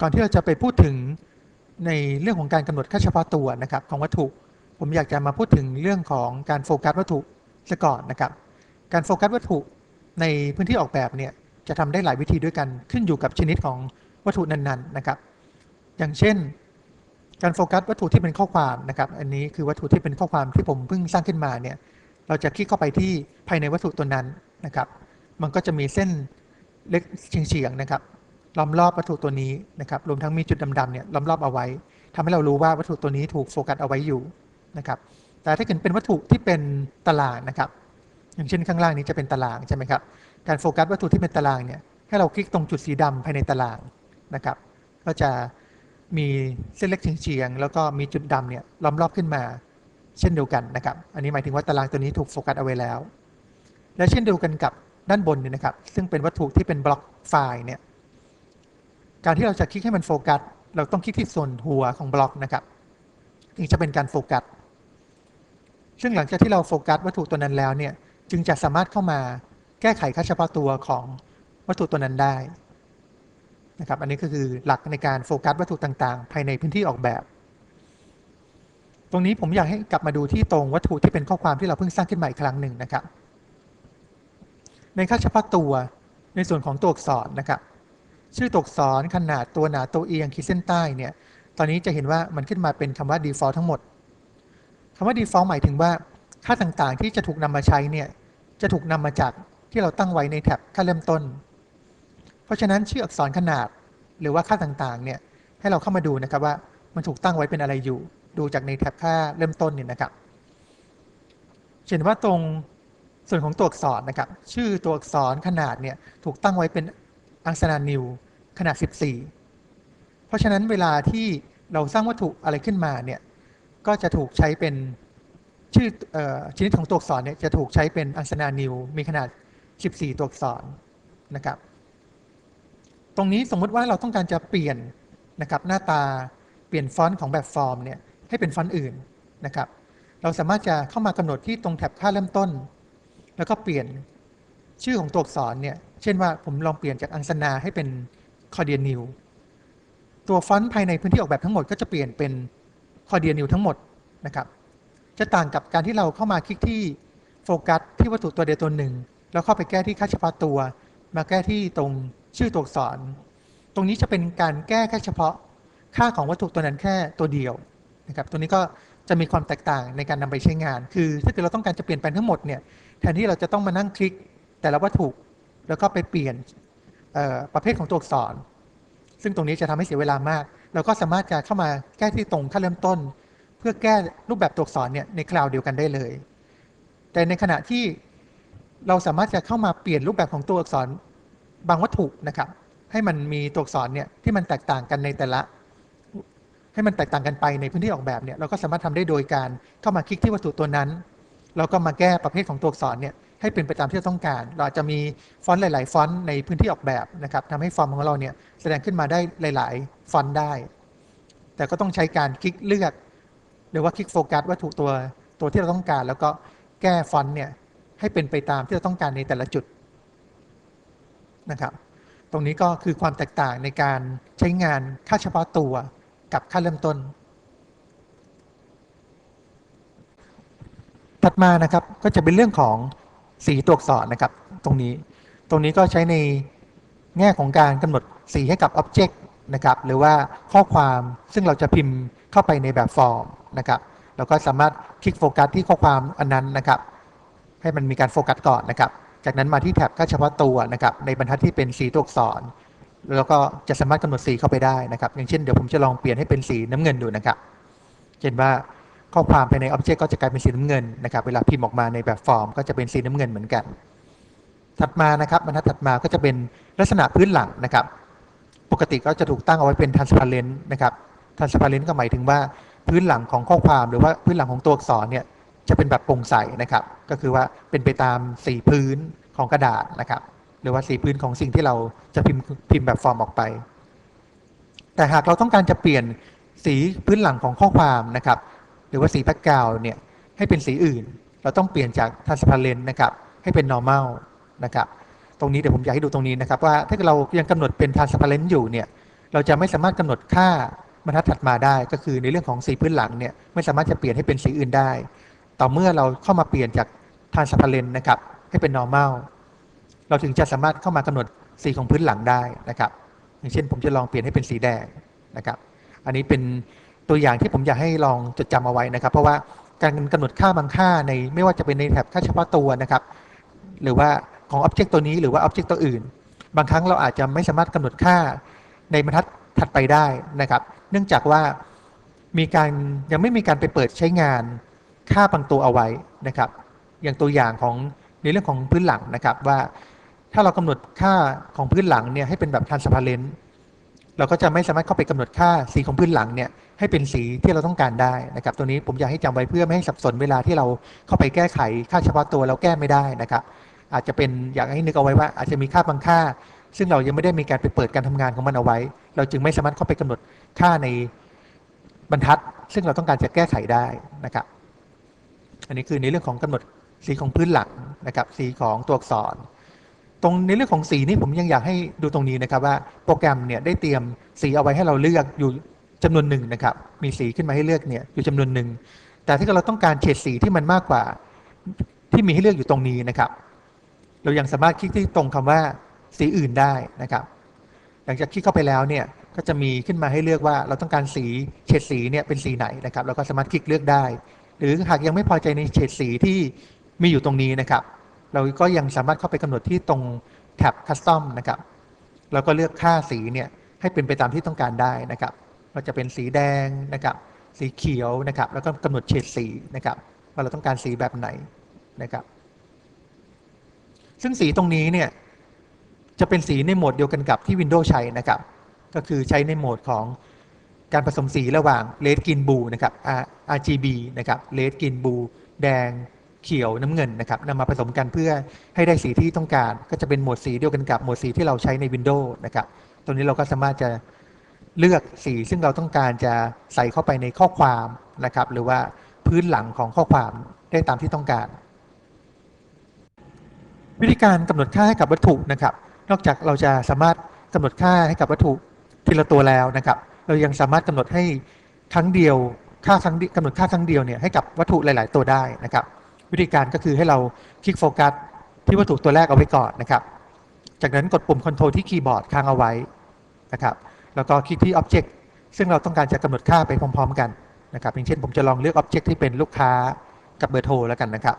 ก่อนที่เราจะไปพูดถึงในเรื่องของการกำหนดค่าเฉพาะตัวนะครับของวัตถุผมอยากจะมาพูดถึงเรื่องของการโฟกัสวัตถุซะก่อนนะครับ การโฟกัสวัตถุในพื้นที่ออกแบบเนี่ยจะทำได้หลายวิธีด้วยกันขึ้นอยู่กับชนิดของวัตถุนั้นๆนะครับ อย่างเช่น การโฟกัสวัตถุที่เป็นข้อความนะครับ อันนี้คือวัตถุที่เป็นข้อความที่ผมเพิ่งสร้างขึ้นมาเนี่ยเราจะคลิกเข้าไปที่ภายในวัตถุตัวนั้นนะครับ มันก็จะมีเส้นเล็กเฉียงๆนะครับ ล้อมรอบวัตถุตัวนี้นะครับรวมทั้งมีจุดดำๆเนี่ยล้อมรอบเอาไว้ทำให้เรารู้ว่าวัตถุตัวนี้ถูกโฟกัสเอาไว้อยู่นะครับแต่ถ้าเกิดเป็นวัตถุที่เป็นตารางนะครับ อย่างเช่นข้างล่างนี้จะเป็นตารางใช่ไหมครับการโฟกัสวัตถุที่เป็นตารางเนี่ยให้เราคลิกตรงจุดสีดำภายในตารางนะครับ ก็จะมีเส้นเล็กเฉียงๆแล้วก็มีจุดดำเนี่ยล้อมรอบขึ้นมา เช่นเดียวกันนะครับ อันนี้หมายถึงว่าตารางตัวนี้ถูกโฟกัสเอาไว้แล้ว และเช่นเดียวกันกับด้านบนเนี่ยนะครับ ซึ่งเป็นวัตถุที่เป็นบล็อกไฟล์เนี่ย การที่เราจะคลิกให้มันโฟกัสเราต้องคลิกที่ส่วนหัวของบล็อกนะครับถึงจะเป็นการโฟกัสซึ่งหลังจากที่เราโฟกัสวัตถุตัวนั้นแล้วเนี่ยจึงจะสามารถเข้ามาแก้ไขค่าเฉพาะตัวของวัตถุตัวนั้นได้นะครับอันนี้ก็คือหลักในการโฟกัสวัตถุต่างๆ ภายในพื้นที่ออกแบบ ตรงนี้ผมอยากให้กลับมาดูที่ตรงวัตถุที่เป็นข้อความที่เราเพิ่งสร้างขึ้นใหม่อีกครั้งหนึ่งนะครับ ในค่าเฉพาะตัวในส่วนของตัวอักษรนะครับ ชื่อตัวอักษรขนาดตัวหนาตัวเอียงขีดเส้นใต้เนี่ย ตอนนี้จะเห็นว่ามันขึ้นมาเป็นคำว่า default ทั้งหมดคำว่า default หมายถึงว่า ค่าต่างๆที่จะถูกนำมาใช้เนี่ย จะถูกนำมาจากที่เราตั้งไว้ในแท็บค่าเริ่มต้น เพราะฉะนั้นชื่ออักษรขนาดหรือว่าค่าต่างๆ เนี่ยให้เราเข้ามาดูนะครับว่ามันถูกตั้งไว้เป็นอะไรอยู่ ดูจากในแท็บค่าเริ่มต้นเนี่ยนะครับเห็นว่าตรงส่วนของตัวอักษรนะครับ ชื่อตัวอักษรขนาดเนี่ยถูกตั้งไว้เป็น อังสนานิวขนาด 14 เพราะฉะนั้นเวลาที่เราสร้างวัตถุอะไรขึ้นมาเนี่ยก็จะถูกใช้เป็นชื่อเออชนิดของตัวอักษรเนี่ยจะถูกใช้เป็นอังสนานิวมีขนาด 14 ตัวอักษรนะครับ ตรงนี้สมมุติว่าเราต้องการจะเปลี่ยนนะครับหน้าตาเปลี่ยนฟอนต์ของแบบฟอร์มเนี่ยให้เป็นฟอนต์อื่นนะครับ เราสามารถจะเข้ามากำหนดที่ตรงแท็บค่าเริ่มต้น แล้วก็เปลี่ยนชื่อของตัวอักษรเนี่ย เช่นว่าผมลองเปลี่ยนจากอังสนาให้เป็นคอเดียนิวตัวฟอนต์ภายในพื้นที่ออกแบบทั้งหมดก็จะเปลี่ยนเป็นคอเดียนิวทั้งหมดนะครับจะต่างกับการที่เราเข้ามาคลิกที่โฟกัสที่วัตถุตัวเดียวตัวหนึ่ง แล้วเข้าไปแก้ที่ค่าเฉพาะตัว มาแก้ที่ตรงชื่อตัวอักษร ตรงนี้จะเป็นการแก้แค่เฉพาะค่าของวัตถุตัวนั้นแค่ตัวเดียวนะครับตัวนี้ก็จะมีความแตกต่างในการนำไปใช้งาน คือถ้าเกิดเราต้องการจะเปลี่ยนแปลงทั้งหมดเนี่ยแทนที่เราจะต้องมานั่งคลิกแต่ละวัตถุ แล้วก็ไปเปลี่ยนประเภทของตัวอักษร ซึ่งตรงนี้จะทำให้เสียเวลามาก เราก็สามารถจะเข้ามาแก้ที่ตรงค่าเริ่มต้น เพื่อแก้รูปแบบตัวอักษรเนี่ยในคลาวด์เดียวกันได้เลย แต่ในขณะที่เราสามารถจะเข้ามาเปลี่ยนรูปแบบของตัวอักษรบางวัตถุนะครับ ให้มันมีตัวอักษรเนี่ยที่มันแตกต่างกันในแต่ละ ให้มันแตกต่างกันไปในพื้นที่ออกแบบเนี่ยเราก็สามารถทำได้โดยการเข้ามาคลิกที่วัตถุตัวนั้นแล้วก็มาแก้ประเภทของตัวอักษรเนี่ย ให้เป็นไปตามที่เราต้องการ เราอาจจะมีฟอนต์หลาย ๆ ฟอนต์ในพื้นที่ออกแบบนะครับทำให้ฟอร์มของเราเนี่ยแสดงขึ้นมาได้หลาย ๆ ฟอนต์ได้ แต่ก็ต้องใช้การคลิกเลือก หรือว่าคลิกโฟกัสวัตถุตัวตัวที่เราต้องการ แล้วก็แก้ฟอนต์เนี่ยให้เป็นไปตามที่เราต้องการในแต่ละจุดนะครับ ตรงนี้ก็คือความแตกต่างในการใช้งานค่าเฉพาะตัวกับค่าเริ่มต้น ถัดมานะครับก็จะเป็นเรื่องของ สีตัวอักษรนะครับ ตรงนี้ ตรงนี้ก็ใช้ในแง่ของการกำหนดสีให้กับ Object นะครับ หรือว่าข้อความซึ่งเราจะพิมพ์เข้าไปในแบบฟอร์มนะครับเราก็สามารถคลิกโฟกัสที่ข้อความอันนั้นนะครับ ให้มันมีการโฟกัสก่อนนะครับ จากนั้นมาที่แท็บค่าเฉพาะตัวนะครับ ในบรรทัดที่เป็นสีตัวอักษร แล้วก็จะสามารถกำหนดสีเข้าไปได้นะครับ อย่างเช่นเดี๋ยวผมจะลองเปลี่ยนให้เป็นสีน้ำเงินดูนะครับ เช่นว่า ข้อความภายในอ็อบเจกต์ก็จะกลายเป็นสีน้ำเงินนะครับ เวลาพิมพ์ออกมาในแบบฟอร์ม ก็จะเป็นสีน้ำเงินเหมือนกัน ถัดมานะครับบรรทัดถัดมาก็จะเป็นลักษณะพื้นหลังนะครับ ปกติก็จะถูกตั้งเอาไว้เป็น transparent นะครับ transparent ก็หมายถึงว่าพื้นหลังของข้อความหรือว่าพื้นหลังของตัวอักษรเนี่ยจะเป็นแบบโปร่งใสนะครับ ก็คือว่าเป็นไปตามสีพื้นของกระดาษนะครับ หรือว่าสีพื้นของสิ่งที่เราจะพิมพ์พิมพ์แบบฟอร์มออกไป แต่หากเราต้องการจะเปลี่ยนสีพื้นหลังของข้อความนะครับ รือว่าสีแบ็กกราวด์เนี่ยให้เป็นสีอื่น เราต้องเปลี่ยนจาก transparent นะครับให้เป็น normal นะครับตรงนี้เดี๋ยวผมอยากให้ดูตรงนี้นะครับว่าถ้าเรายังกำหนดเป็น transparent อยู่เนี่ยเราจะไม่สามารถกำหนดค่าบรรทัดถัดมาได้ ก็คือในเรื่องของสีพื้นหลังเนี่ยไม่สามารถจะเปลี่ยนให้เป็นสีอื่นได้ ต่อเมื่อเราเข้ามาเปลี่ยนจากทานส p าเลนนะครับให้เป็น normal เราถึงจะสามารถเข้ามากำหนดสีของพื้นหลังได้นะครับ อย่างเช่นผมจะลองเปลี่ยนให้เป็นสีแดงนะครับ อันนี้เป็น ตัวอย่างที่ผมอยากให้ลองจดจำเอาไว้นะครับ เพราะว่าการกำหนดค่าบางค่าในไม่ว่าจะเป็นในแถบค่าเฉพาะตัวนะครับ หรือว่าของ Object ตัวนี้หรือว่า Object ตัวอื่น บางครั้งเราอาจจะไม่สามารถกำหนดค่าในบรรทัดถัดไปได้นะครับ เนื่องจากว่ามีการยังไม่มีการไปเปิดใช้งานค่าบางตัวเอาไว้นะครับ อย่างตัวอย่างของในเรื่องของพื้นหลังนะครับว่าถ้าเรากำหนดค่าของพื้นหลังเนี่ยให้เป็นแบบ transparent เราก็จะไม่สามารถเข้าไปกำหนดค่าสีของพื้นหลังเนี่ยให้เป็นสีที่เราต้องการได้นะครับ ตัวนี้ผมอยากให้จำไว้เพื่อไม่ให้สับสนเวลาที่เราเข้าไปแก้ไขค่าเฉพาะตัวเราแก้ไม่ได้นะครับ อาจจะเป็นอยากให้นึกเอาไว้ว่าอาจจะมีค่าบางค่า ซึ่งเรายังไม่ได้มีการไปเปิดการทำงานของมันเอาไว้ เราจึงไม่สามารถเข้าไปกำหนดค่าในบรรทัด ซึ่งเราต้องการจะแก้ไขได้นะครับ อันนี้คือในเรื่องของกำหนดสีของพื้นหลังนะครับ สีของตัวอักษร ตรงในเรื่องของสีนี่ผมยังอยากให้ดูตรงนี้นะครับว่าโปรแกรมเนี่ยได้เตรียมสีเอาไว้ให้เราเลือกอยู่จำนวนหนึ่งนะครับ มีสีขึ้นมาให้เลือกเนี่ยอยู่จำนวนหนึ่งแต่ถ้าเกิดเราต้องการเฉดสีที่มันมากกว่าที่มีให้เลือกอยู่ตรงนี้นะครับ เรายังสามารถคลิกที่ตรงคำว่าสีอื่นได้นะครับ หลังจากคลิกเข้าไปแล้วเนี่ยก็จะมีขึ้นมาให้เลือกว่าเราต้องการสีเฉดสีเนี่ยเป็นสีไหนนะครับเราก็สามารถคลิกเลือกได้ หรือหากยังไม่พอใจในเฉดสีที่มีอยู่ตรงนี้นะครับ เราก็ยังสามารถเข้าไปกำหนดที่ตรงแท็บ Custom นะครับแล้วก็เลือกค่าสีเนี่ยให้เป็นไปตามที่ต้องการได้นะครับ เราจะเป็นสีแดงนะครับ สีเขียวนะครับ แล้วก็กำหนดเฉดสีนะครับว่าเราต้องการสีแบบไหนนะครับ ซึ่งสีตรงนี้เนี่ยจะเป็นสีในโหมดเดียวกันกับที่ Windows ใช้นะครับ ก็คือใช้ในโหมดของการผสมสีระหว่าง Red Green Blue นะครับ R- RGB นะครับ Red Green Blue แดง เขียวน้ำเงินนะครับนำมาผสมกันเพื่อให้ได้สีที่ต้องการ ก็จะเป็นโหมดสีเดียวกันกับโหมดสีที่เราใช้ใน Windows นะครับตรงนี้เราก็สามารถจะเลือกสีซึ่งเราต้องการจะใส่เข้าไปในข้อความนะครับ หรือว่าพื้นหลังของข้อความได้ตามที่ต้องการ วิธีการกำหนดค่าให้กับวัตถุนะครับ นอกจากเราจะสามารถกำหนดค่าให้กับวัตถุทีละตัวแล้วนะครับ เรายังสามารถกำหนดให้ครั้งเดียวค่าครั้งกำหนดค่าครั้งเดียวเนี่ยให้กับวัตถุหลาย ๆ ตัวได้นะครับ วิธีการก็คือให้เราคลิกโฟกัสที่วัตถุตัวแรกเอาไว้ก่อนนะครับ จากนั้นกดปุ่ม Ctrl ที่คีย์บอร์ดค้างเอาไว้นะครับ แล้วก็คลิกที่ Object ซึ่งเราต้องการจะกำหนดค่าไปพร้อม ๆ กันนะครับอย่างเช่นผมจะลองเลือก Object ที่เป็นลูกค้ากับเบอร์โทรแล้วกันนะครับ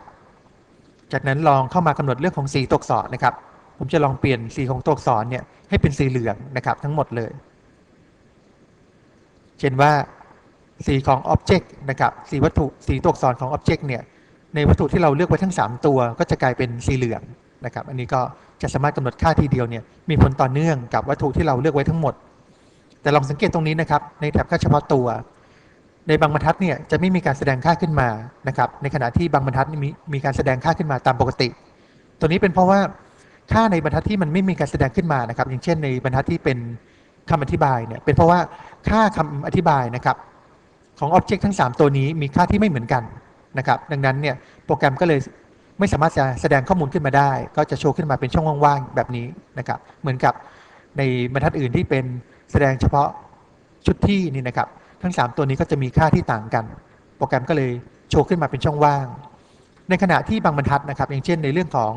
จากนั้นลองเข้ามากำหนดเรื่องของสีตัวอักษรนะครับ ผมจะลองเปลี่ยนสีของตัวอักษรเนี่ยให้เป็นสีเหลืองนะครับ ทั้งหมดเลย เช่นว่าสีของ Object นะครับ สีวัตถุ สีตัวอักษรของ Object เนี่ย ในวัตถุที่เราเลือกไว้ทั้ง 3 ตัว ก็จะกลายเป็นสีเหลืองนะครับ อันนี้ก็จะสามารถกำหนดค่าทีเดียวเนี่ยมีผลต่อเนื่องกับวัตถุที่เราเลือกไว้ทั้งหมด แต่ลองสังเกตตรงนี้นะครับ ในแถบค่าเฉพาะตัว ในบางบรรทัดเนี่ยจะไม่มีการแสดงค่าขึ้นมานะครับ ในขณะที่บางบรรทัดมีมีการแสดงค่าขึ้นมาตามปกติ ตัวนี้เป็นเพราะว่าค่าในบรรทัดที่มันไม่มีการแสดงขึ้นมานะครับ อย่างเช่น ในบรรทัดที่เป็นคำอธิบายเนี่ยเป็นเพราะว่าค่าคำอธิบายนะครับ ของ Object ทั้ง 3 ตัวนี้มีค่าที่ไม่เหมือนกัน นะครับ ดังนั้นเนี่ยโปรแกรมก็เลยไม่สามารถจะแสดงข้อมูลขึ้นมาได้ ก็จะโชว์ขึ้นมาเป็นช่องว่างๆแบบนี้นะครับ เหมือนกับในบรรทัดอื่นที่เป็นแสดงเฉพาะชุดที่นี่นะครับ ทั้ง 3 ตัวนี้ก็จะมีค่าที่ต่างกัน โปรแกรมก็เลยโชว์ขึ้นมาเป็นช่องว่าง ในขณะที่บางบรรทัดนะครับ อย่างเช่นในเรื่องของ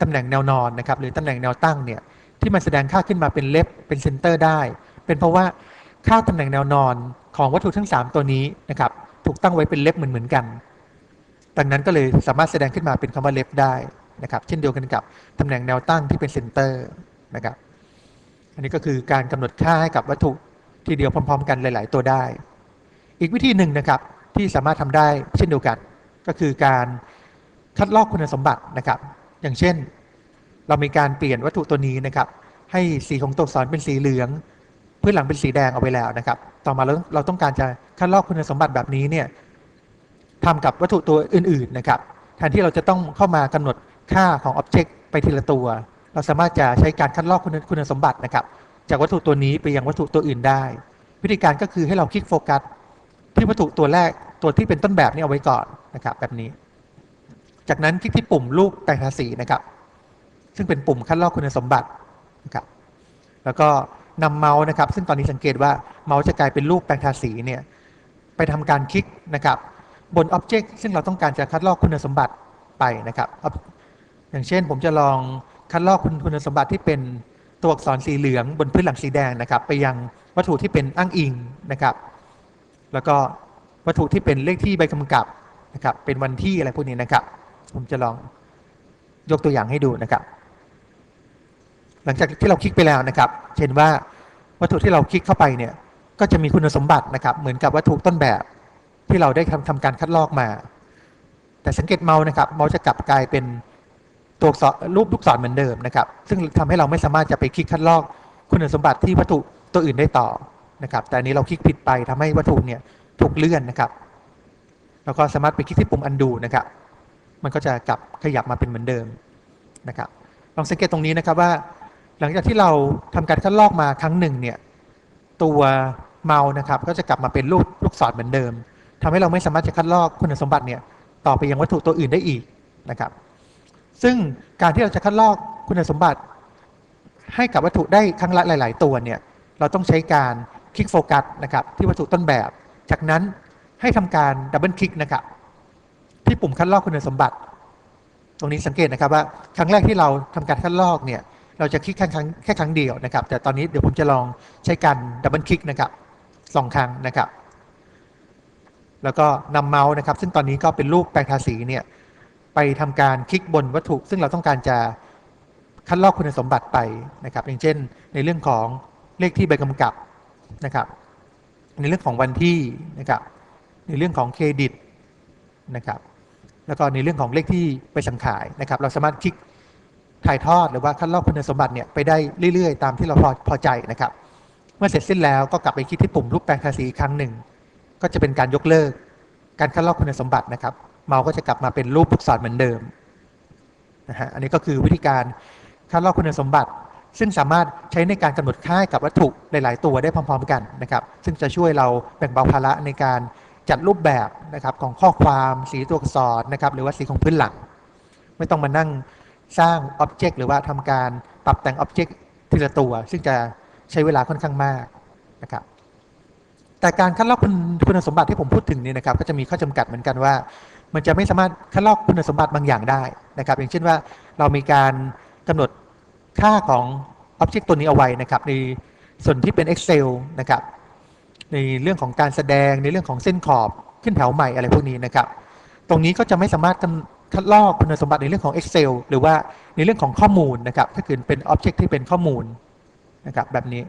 ตำแหน่งแนวนอนนะครับ หรือตำแหน่งแนวตั้งเนี่ยที่มันแสดงค่าขึ้นมาเป็นเลฟเป็นเซนเตอร์ได้ เป็นเพราะว่าค่าตำแหน่งแนวนอนของวัตถุทั้ง 3 ตัวนี้นะครับถูกตั้งไว้เป็นเลฟเหมือนเหมือนๆกัน ดังนั้นก็เลยสามารถแสดงขึ้นมาเป็นคำว่าเลฟได้นะครับ เช่นเดียวกันกับตำแหน่งแนวตั้งที่เป็นเซนเตอร์นะครับ อันนี้ก็คือการกำหนดค่าให้กับวัตถุทีเดียวพร้อม ๆ กันหลาย ๆ ตัวได้ อีกวิธีหนึ่งนะครับที่สามารถทำได้เช่นเดียวกัน ก็คือการคัดลอกคุณสมบัตินะครับ อย่างเช่น เรามีการเปลี่ยนวัตถุตัวนี้นะครับ ให้สีของตัวอักษรเป็นสีเหลืองพื้นหลังเป็นสีแดงเอาไว้แล้วนะครับ ต่อมาเราเราต้องการจะคัดลอกคุณสมบัติแบบนี้เนี่ย ทำกับวัตถุตัวอื่น ๆนะครับแทนที่เราจะต้องเข้ามากำหนดค่าของ Object ไปทีละตัว เราสามารถจะใช้การคัดลอกคุณคุณสมบัตินะครับ จากวัตถุตัวนี้ไปยังวัตถุตัวอื่นได้ วิธีการก็คือให้เราคลิกโฟกัสที่วัตถุตัวแรกตัวที่เป็นต้นแบบนี้เอาไว้ก่อนนะครับแบบนี้ จากนั้นคลิกที่ปุ่มรูปแต่งทาสีนะครับ ซึ่งเป็นปุ่มคัดลอกคุณสมบัตินะครับแล้วก็นำเมาส์นะครับ ซึ่งตอนนี้สังเกตว่าเมาส์จะกลายเป็นรูปแปลงทาสีเนี่ยไปทำการคลิกนะครับ บนอ็อบเจกต์ซึ่งเราต้องการจะคัดลอกคุณสมบัติไปนะครับ อย่างเช่นผมจะลองคัดลอกคุณคุณสมบัติที่เป็นตัวอักษรสีเหลืองบนพื้นหลังสีแดงนะครับ ไปยังวัตถุที่เป็นอ้างอิงนะครับ แล้วก็วัตถุที่เป็นเลขที่ใบกำกับนะครับ เป็นวันที่อะไรพวกนี้นะครับ ผมจะลองยกตัวอย่างให้ดูนะครับ หลังจากที่เราคลิกไปแล้วนะครับ เห็นว่าวัตถุที่เราคลิกเข้าไปเนี่ย ก็จะมีคุณสมบัตินะครับ เหมือนกับวัตถุต้นแบบ ที่เราได้ทำทำการคัดลอกมา แต่สังเกตเมาส์นะครับ เมาส์จะกลับกลายเป็นตัวอักษรรูปลูกศรเหมือนเดิมนะครับ ซึ่งทำให้เราไม่สามารถจะไปคลิกคัดลอกคุณสมบัติที่วัตถุตัวอื่นได้ต่อนะครับ แต่อันนี้เราคลิกผิดไปทำให้วัตถุเนี่ยถูกเลื่อนนะครับ แล้วก็สามารถไปคลิกที่ปุ่ม undo นะครับ มันก็จะกลับขยับมาเป็นเหมือนเดิมนะครับ ลองสังเกตตรงนี้นะครับว่า หลังจากที่เราทำการคัดลอกมาครั้งหนึ่งเนี่ยตัวเมาส์นะครับ ก็จะกลับมาเป็นรูปลูกศรเหมือนเดิม ทำให้เราไม่สามารถจะคัดลอกคุณสมบัติเนี่ยต่อไปยังวัตถุตัวอื่นได้อีกนะครับ ซึ่งการที่เราจะคัดลอกคุณสมบัติ ให้กับวัตถุได้ครั้งละหลาย ๆ ตัวเนี่ยเราต้องใช้การคลิกโฟกัสนะครับที่วัตถุต้นแบบ จากนั้นให้ทำการดับเบิลคลิกนะครับที่ปุ่มคัดลอกคุณสมบัติ ตรงนี้สังเกตนะครับว่าครั้งแรกที่เราทำการคัดลอกเนี่ยเราจะคลิกแค่ครั้งแค่ครั้งเดียวนะครับ แต่ตอนนี้เดี๋ยวผมจะลองใช้การดับเบิลคลิกนะครับสองครั้งนะครับ แล้วก็นำเมาส์นะครับ ซึ่งตอนนี้ก็เป็นรูปแปลงทาสีเนี่ยไปทำการคลิกบนวัตถุ ซึ่งเราต้องการจะคัดลอกคุณสมบัติไปนะครับ อย่างเช่น ในเรื่องของเลขที่ใบกำกับนะครับ ในเรื่องของวันที่นะครับ ในเรื่องของเครดิตนะครับ แล้วก็ในเรื่องของเลขที่ไปสั่งขายนะครับ เราสามารถคลิกถ่ายทอดหรือว่าคัดลอกคุณสมบัติเนี่ยไปได้เรื่อยๆ ตามที่เราพอพอใจนะครับ เมื่อเสร็จสิ้นแล้วก็กลับไปคลิกที่ปุ่มรูปแปลงทาสีอีกครั้งหนึ่ง ก็จะเป็นการยกเลิก การคัดลอกคุณสมบัตินะครับ เมาส์ก็จะกลับมาเป็นรูปลูกศรเหมือนเดิมนะฮะอันนี้ก็คือวิธีการคัดลอกคุณสมบัติ ซึ่งสามารถใช้ในการกำหนดค่ากับวัตถุหลาย ๆ ตัวได้พร้อม ๆ กันนะครับ ซึ่งจะช่วยเราแบ่งเบาภาระในการจัดรูปแบบนะครับของข้อความสีตัวอักษรนะครับ หรือว่าสีของพื้นหลัง ไม่ต้องมานั่งสร้างอ็อบเจกต์หรือว่าทำการปรับแต่งอ็อบเจกต์ทีละตัว ซึ่งจะใช้เวลาค่อนข้างมากนะครับ แต่การคัดลอกคุณคุณสมบัติที่ผมพูดถึงเนี่ยนะครับ ก็จะมีข้อจำกัดเหมือนกันว่า มันจะไม่สามารถคัดลอกคุณสมบัติบางอย่างได้นะครับ อย่างเช่นว่าเรามีการกำหนดค่าของอ็อบเจกต์ตัวนี้เอาไว้นะครับ ในส่วนที่เป็น Excel นะครับ ในเรื่องของการแสดงในเรื่องของเส้นขอบขึ้นแถวใหม่อะไรพวกนี้นะครับ ตรงนี้ก็จะไม่สามารถคัดลอกคุณสมบัติในเรื่องของ Excel หรือว่าในเรื่องของข้อมูลนะครับ ถ้าเกิดเป็น Object ที่เป็นข้อมูลนะครับแบบนี้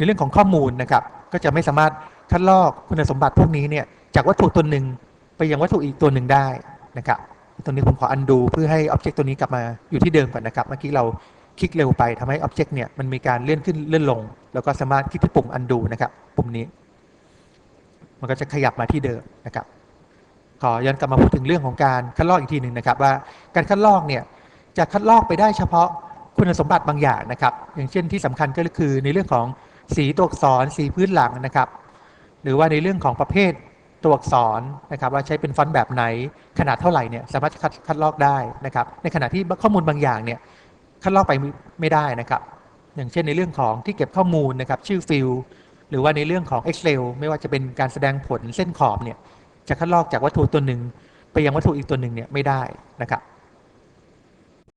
ในเรื่องของข้อมูลนะครับ ก็จะไม่สามารถคัดลอกคุณสมบัติพวกนี้เนี่ยจากวัตถุตัวหนึ่งไปยังวัตถุอีกตัวหนึ่งได้นะครับตรงนี้ผมขออันดูเพื่อให้ Object ตัวนี้กลับมาอยู่ที่เดิมก่อนนะครับ เมื่อกี้เราคลิกเร็วไปทำให้ Object เนี่ยมันมีการเลื่อนขึ้นเลื่อนลง แล้วก็สามารถคลิกที่ปุ่ม undo นะครับปุ่มนี้ มันก็จะขยับมาที่เดิมนะครับขอย้อนกลับมาพูดถึงเรื่องของการคัดลอกอีกทีหนึ่งนะครับ ว่าการคัดลอกเนี่ยจะคัดลอกไปได้เฉพาะคุณสมบัติบางอย่างนะครับ อย่างเช่นที่สำคัญก็คือในเรื่องของ สีตัวอักษรสีพื้นหลังนะครับ หรือว่าในเรื่องของประเภทตัวอักษรนะครับว่าใช้เป็นฟอนต์แบบไหนขนาดเท่าไหร่เนี่ยสามารถคัดคัดลอกได้นะครับ ในขณะที่ข้อมูลบางอย่างเนี่ยคัดลอกไปไม่ได้นะครับ อย่างเช่นในเรื่องของที่เก็บข้อมูลนะครับชื่อฟิลหรือว่าในเรื่องของ Excel ไม่ว่าจะเป็นการแสดงผลเส้นขอบเนี่ยจะคัดลอกจากวัตถุตัวหนึ่งไปยังวัตถุอีกตัวหนึ่งเนี่ยไม่ได้นะครับ